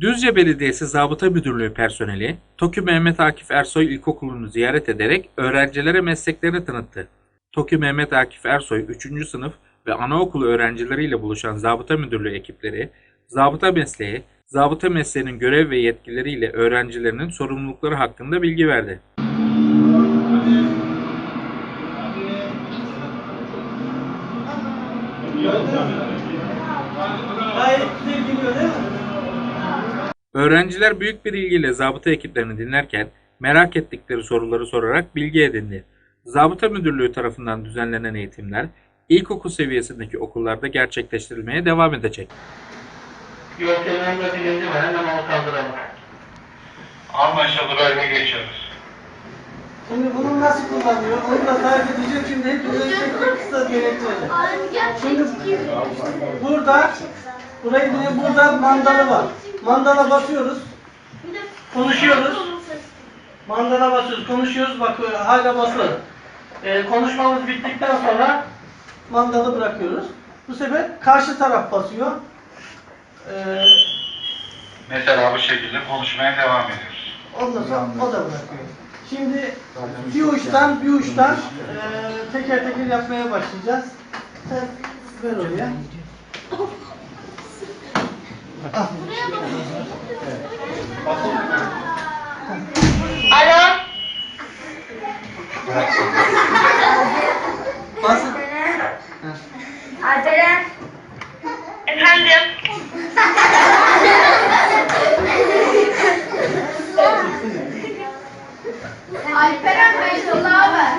Düzce Belediyesi Zabıta Müdürlüğü personeli, TOKİ Mehmet Akif Ersoy İlkokulu'nu ziyaret ederek öğrencilere mesleklerini tanıttı. TOKİ Mehmet Akif Ersoy 3. sınıf ve anaokulu öğrencileriyle buluşan Zabıta Müdürlüğü ekipleri, zabıta mesleği, zabıta mesleğinin görev ve yetkileriyle öğrencilerinin sorumlulukları hakkında bilgi verdi. Gayet güzel geliyor değil mi? Öğrenciler büyük bir ilgiyle zabıta ekiplerini dinlerken merak ettikleri soruları sorarak bilgi edindi. Zabıta Müdürlüğü tarafından düzenlenen eğitimler ilkokul seviyesindeki okullarda gerçekleştirilmeye devam edecek. Bilinci var hemen onu kaldıralım. Anlaşıldı bölge geçiyoruz. Şimdi bunu nasıl kullanıyor? Onu da tarif edeceğim. Şimdi hepinize tek kısa gerektirecek. Şimdi burada, burayı bir burada mandalı var. Mandala basıyoruz. Konuşuyoruz. Mandala basıyoruz, konuşuyoruz. Bak e, hala basılı. Ee, konuşmamız bittikten sonra mandalı bırakıyoruz. Bu sefer karşı taraf basıyor. Ee, Mesela bu şekilde konuşmaya devam ediyoruz. Ondan sonra o da bırakıyor. Şimdi bir uçtan bir uçtan eee, teker teker yapmaya başlayacağız. Sen ver oraya. Alo. Basın. Alperen. Efendim. Alperen Bey, Allah'a ver.